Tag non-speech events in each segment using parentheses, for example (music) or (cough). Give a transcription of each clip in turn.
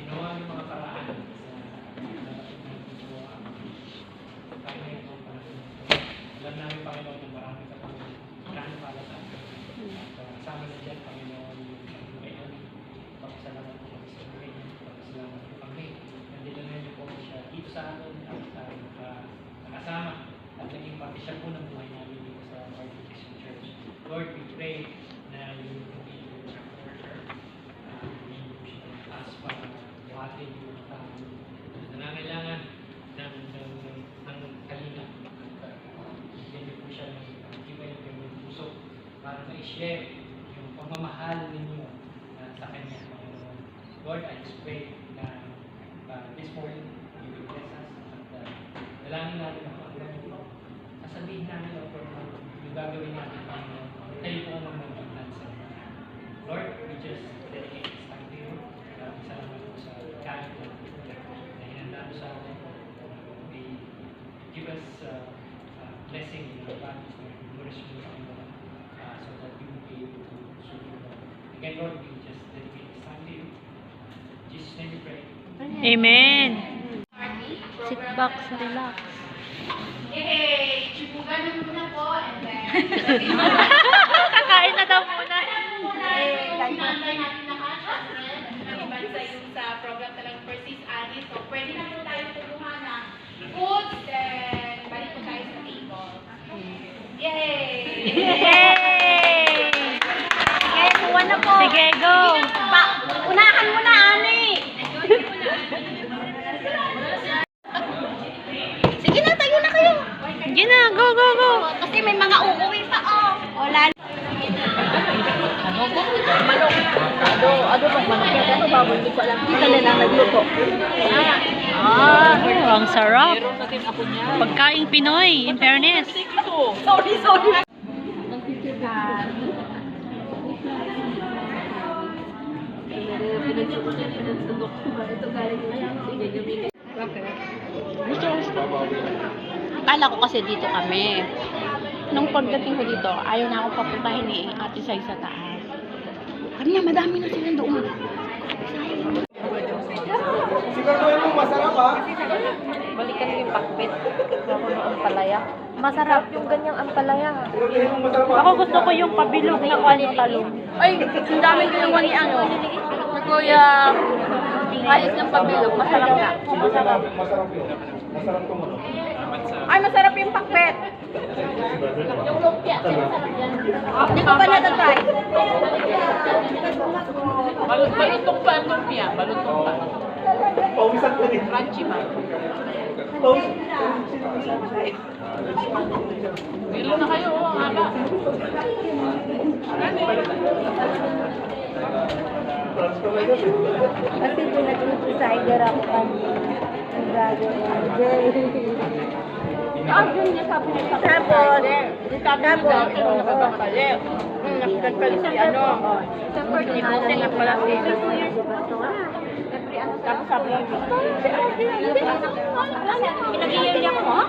ginawa (laughs) ng mga paraan alam namin Panginoon na marami ka pang plano para sa amin. At uh, kasama na dyan, Panginoon, yung ngayon. Pagkasalamat po kami sa inyo. Pagkasalamat po kami. Nandito na niyo po siya dito sa amin at uh, naka- nakasama at naging parte siya po ng buhay namin dito sa Lord Christian Church. Lord, we pray na you will be with her. Uh, hindi po siya taas para buhatin yung mga tao na nangangailangan ng, ng, ng, ng kalina. At uh, niyo po siya ng uh, tibay ng kanyang puso para ma-share yung pagmamahal ninyo uh, sa kanya. Lord, I just pray na uh, this morning you will bless us at uh, dalangin natin ang ito. Sasabihin namin o kung yung gagawin natin Panginoon, kayo po ang mamagitan sa. Lord, we just dedicate this time to you. Maraming salamat po sa kahit na na hinanda mo sa atin. May give us uh, uh, blessing in our bodies na nourish mo sa Panginoon uh, so that we will be able to serve you Lord. Again, Lord, we just dedicate this time to you. Jesus' name we pray. Amen. Sit back, relax. Yay! Chibugan na muna po and then... (laughs) Kakain na daw muna. Eh, Nantay natin na cash Iban sa yung sa program talagang sis Annie. So, pwede na po tayo kumuha ng foods, then balik po tayo sa table. Yay! (laughs) Okay, kuha na po. Sige, go. Pa, unahan mo na, Ani! Sige na, tayo na kayo. Sige na, go, go, Kasi may mga uuwi pa, oh. O, lalo. Ano, ano bang manok yan? Ano ba? Hindi ko alam. Hindi ka nila nagluto. Ah, ang sarap. Na. Pagkaing Pinoy, in fairness. Sorry, sorry. Akala ko kasi dito kami. Nung pagdating ko dito, ayaw na akong papuntahin ni Ate Sai sa taas. Kanina madami na sila doon. Siguraduhin mo masarap ha. Balikan yung pakbet. Ako ng ampalaya. Masarap yung ganyang ampalaya. Ako gusto ko yung pabilog na kano talong. Ay, ang dami ginawa ni ano. Ni Kuya, ayos ng pabilog. Masarap na. Masarap. Masarap yun. Masarap mo. Ay, masarap yung pakbet. Yung lumpia, masarap yan. Hindi ko pa natatry. Balut balutong pa ang lumpia. Balutong pa. Pawisan ko rin. Crunchy ba? Meron na kayo. Oh, ang haba. Kasi pinag-decider ako kanina. Ang dragon Tapos. Hmm, nakakakali si ano. Ni Bote nga pala si Tapos sabi niya, niya ko, ha?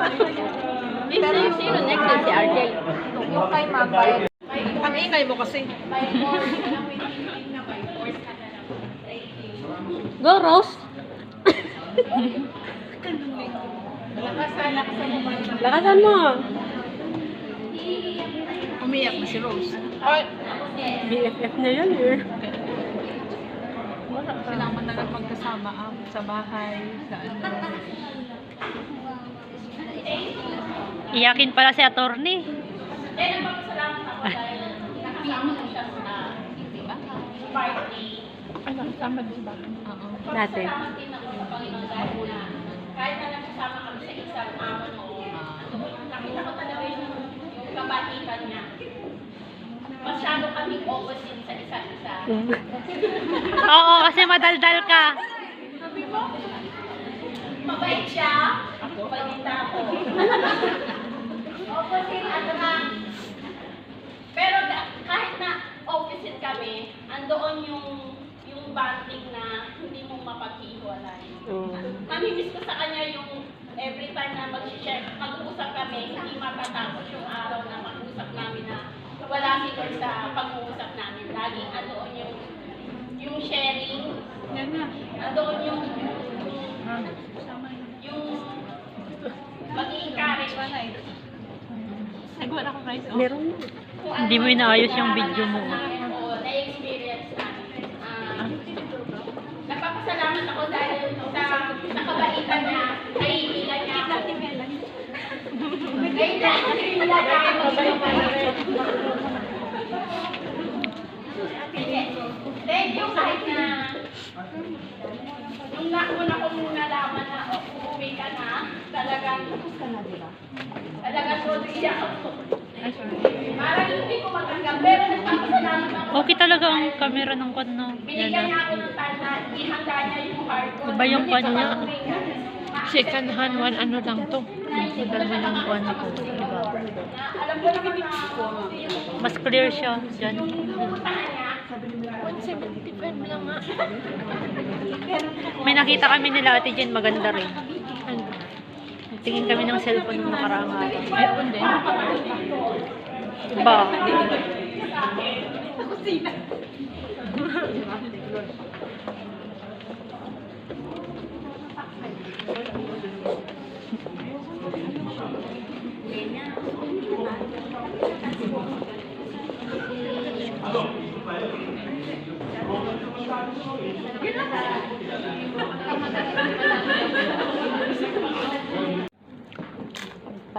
Pero next is si RJ? Yung kay. Ang ingay mo kasi. Go, Rose. (laughs) Lakasan mo. Umiyak na si Rose. BFF na yan eh. Sinama na lang magkasama ah, sa bahay. Sa ano. Iyakin pala si attorney. Eh, nagpapasalamat ako dahil nakasama ko siya sa di ba, party. Ay, nakasama din ba? Oo. Dati. Salamat din ako sa Panginoon dahil kahit na nagsasama kami sa isang amo noon, nakita ko talaga yung, yung kabaitan niya. masyado kaming opposite sa isa't isa. (laughs) Oo, kasi madaldal ka. Sabi mo, mabait siya, pagkita ako. opposite, ano nga, pero kahit na opposite kami, andoon yung yung bonding mapaghiwalay. Mamimiss ko sa kanya yung every time na mag-share, mag-uusap kami, hindi matatapos yung araw na mag-usap namin na wala si Lord sa pag-uusap namin. Laging andoon yung yung sharing, andoon yung yung, yung mag-encourage. Nagawa ako guys. Meron. Kung Hindi mo ano inaayos yung yung video mo. Thank you kahit na nung nauna ko muna nalaman na oh, uuwi ka na, talagang talagang tuloy ako. Parang hindi ko matanggap, pero nagpapasalamat ako. Okay talaga ang camera ng kwan, no? Yan Binigyan niya na. ako ng time na ihanda niya yung hard ko. Iba yung kwan niya. Second hand one, ano lang to. Dalawa ng. Diba? Ko naman na yung Mas clear siya. Niya. 175 lang nga. May nakita kami nila ate Jen, maganda rin. Tingin kami ng cellphone nung nakaraang araw. iPhone din. Ba? (laughs) Pa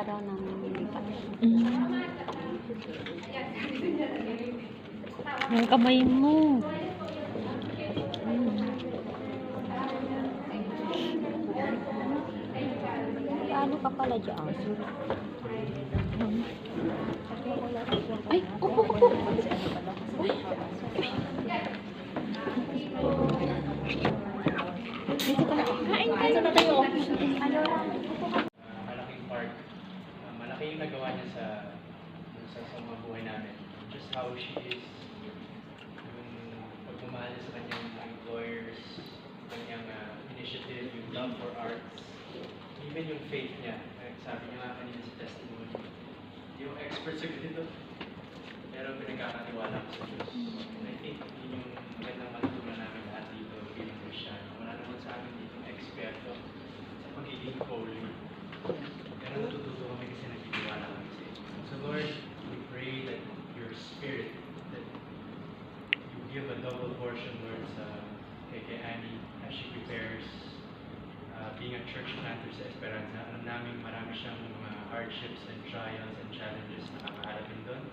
daw ng Yung kamay mo. Ano ka pala dyan? Ay, upo, upo. Malaking part, uh, malaki yung nagawa niya sa, sa, sa mga buhay namin. Just how she is, yung pagmamahal niya sa kanyang employers, kanyang uh, initiative, yung love for arts, even yung faith niya. Sabi niya nga kanina sa testimony, yung expert sa ganito, pero pinagkakatiwala ko sa Diyos. I think yun yung magandang Christian. Wala naman sa eksperto sa pagiging holy. Pero natututo kami kasi nagtitiwala kami sa inyo. So Lord, we pray that your spirit, that you give a double portion, Lord, sa kay, Annie as she prepares uh, being a church planter sa Esperanza. Alam namin marami siyang mga hardships and trials and challenges na kakaharapin doon.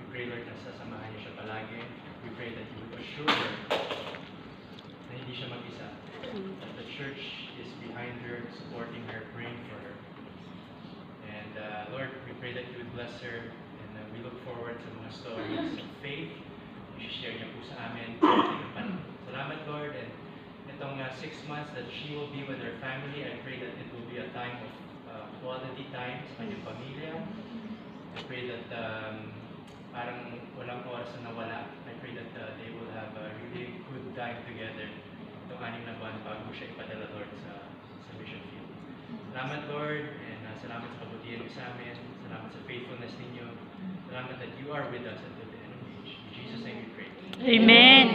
We pray, Lord, na sasamahan niyo siya palagi. We pray that you would assure her na hindi siya mag-isa. That the church is behind her, supporting her, praying for her. And uh, Lord, we pray that you would bless her and uh, we look forward sa mga stories of faith. I-share niya po sa amin. (coughs) Salamat Lord and itong uh, six months that she will be with her family, I pray that it will be a time of uh, quality time sa kanyang pamilya. I pray that um, parang walang oras na nawala. I pray that uh, they will have a really time together itong anim na buwan bago siya ipadala Lord sa, sa mission field. Salamat Lord and uh, salamat sa kabutihan niyo sa amin. Salamat sa faithfulness ninyo. Salamat that you are with us until the end of the age. In Jesus' name we pray. Amen.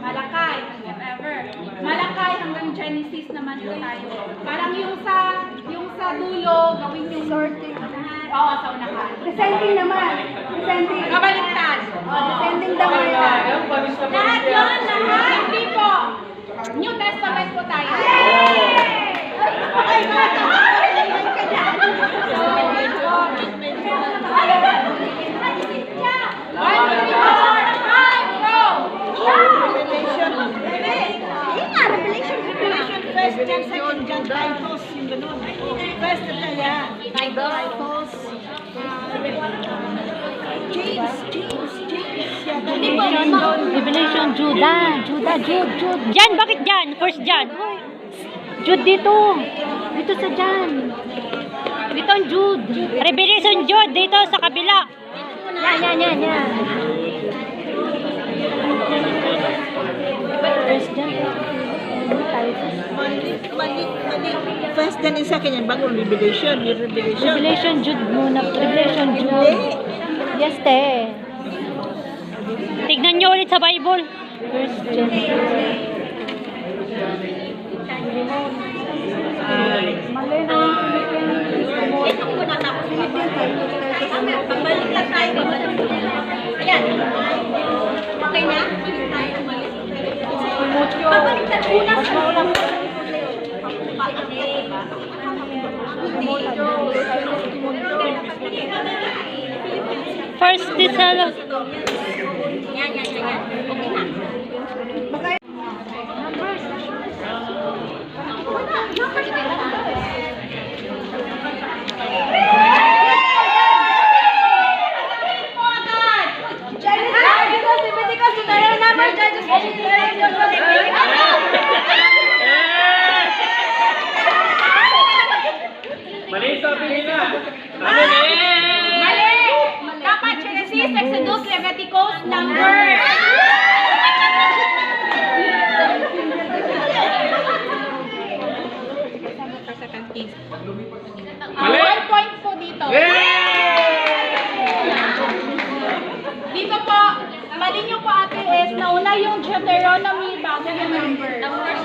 Malakay, ever. Malakay hanggang Genesis naman po tayo. Parang yung sa yung sa dulo, gawin yung sorting. Oo, sa unahan. Descending naman. Descending. Kabaliktad. Oh, descending daw ngayon. Lahat yun, lahat. Hindi po. New Testament po tayo. Ay, bata! Ay, ka dyan. One, two, three, four, five, go! Revelation. Yun nga, Revelation. Revelation. First John, second John, Titus, yung ganun. First na yan. Titus. James, James, James. yata. Revelation, Revelation, Judah, Judah, Jude, Jude. Jan, bakit Jan? First Jan. Jude dito. Dito sa Jan. Dito ang Jude. Revelation Jude dito sa kabila. Yan, yan, yan, yan. First Jan. First dan isa kanya bagong revelation, revelation. Revelation Jude muna. Revelation Jude. Yes, te. Tignan nyo ulit sa Bible. Tapos. Pabalik lang tayo. Ayan. Okay na? Pabalik na una sa First Thessalonians. Yan, yan, yan, yan. Okay na. Mali sabi nila. Mali! Dapat Genesis, Exodus, Leviticus, Numbers. Mali! One point po dito. Dito po, mali niyo po ate is nauna yung Deuteronomy bago yung number. Numbers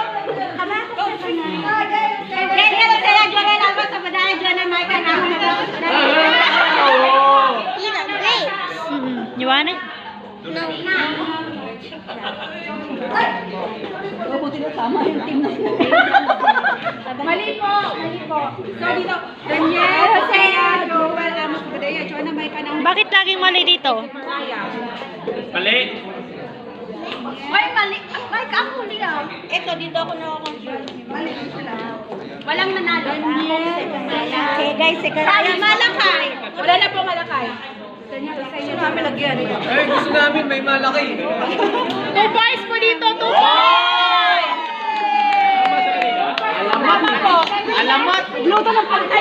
ah. Alamot! Alamot! Mm, Yuwanay. Mali po, mali po. So dito, Daniel, Hosea, Joel, Amos, Badaya, Jonah, may panahon. Bakit laging mali dito? Mali. Ay, mali. Ay, lang. Ito, dito ako nakakonfirm. Mali sila. Walang nanalo. Okay, guys, second Tayo, Malakay. Wala na po Malakay. Sino namin lagyan? Eh, gusto namin may malaki. Two points po dito, two points! Alamat po. Alamat. Luto ng pantay.